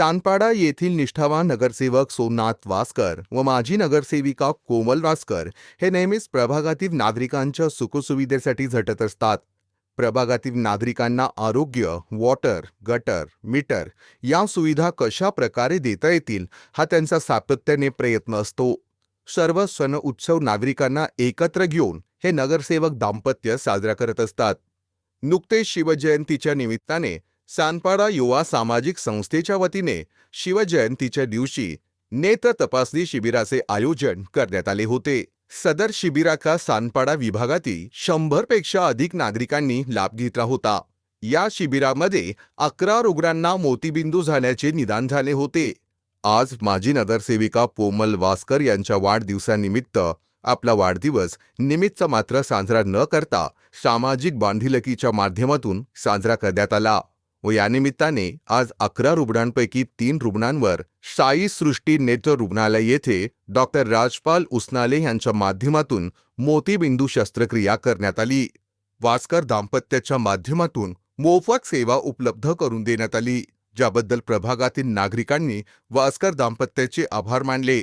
सानपाडा येथील निष्ठावान नगरसेवक सोमनाथ वासकर व माजी नगरसेविका कोमल वासकर हे नेहमीच प्रभागातील नागरिकांच्या सुखसुविधेसाठी झटत असतात. प्रभागातील नागरिकांना आरोग्य वॉटर गटर मीटर या सुविधा कशा प्रकारे देता येतील हा त्यांचा सातत्याने प्रयत्न असतो. सर्व सण उत्सव नागरिकांना एकत्र घेऊन हे नगरसेवक दाम्पत्य साजरा करत असतात. नुकतेच शिवजयंतीच्या निमित्ताने सानपाडा युवा सामाजिक संस्थेच्या वतीने शिवजयंतीच्या दिवशी नेत्र तपासणी शिबिराचे आयोजन करण्यात आले होते. सदर शिबिराचा सानपाडा विभागातील शंभरपेक्षा अधिक नागरिकांनी लाभ घेतला होता. या शिबिरामध्ये अकरा रुग्णांना मोतीबिंदू झाल्याचे निदान झाले होते. आज माजी नगरसेविका पोमल वासकर यांच्या वाढदिवसानिमित्त आपला वाढदिवस निमित्त मात्र साजरा न करता सामाजिक बांधिलकीच्या माध्यमातून साजरा करण्यात आला. व यानिमित्ताने आज अकरा रुग्णांपैकी तीन रुग्णांवर साई सृष्टी नेत्र रुग्णालय येथे डॉक्टर राजपाल उस्नाले यांच्या माध्यमातून मोतीबिंदू शस्त्रक्रिया करण्यात आली. वास्कर दाम्पत्याच्या माध्यमातून मोफत सेवा उपलब्ध करून देण्यात आली ज्याबद्दल प्रभागातील नागरिकांनी वास्कर दाम्पत्याचे आभार मानले.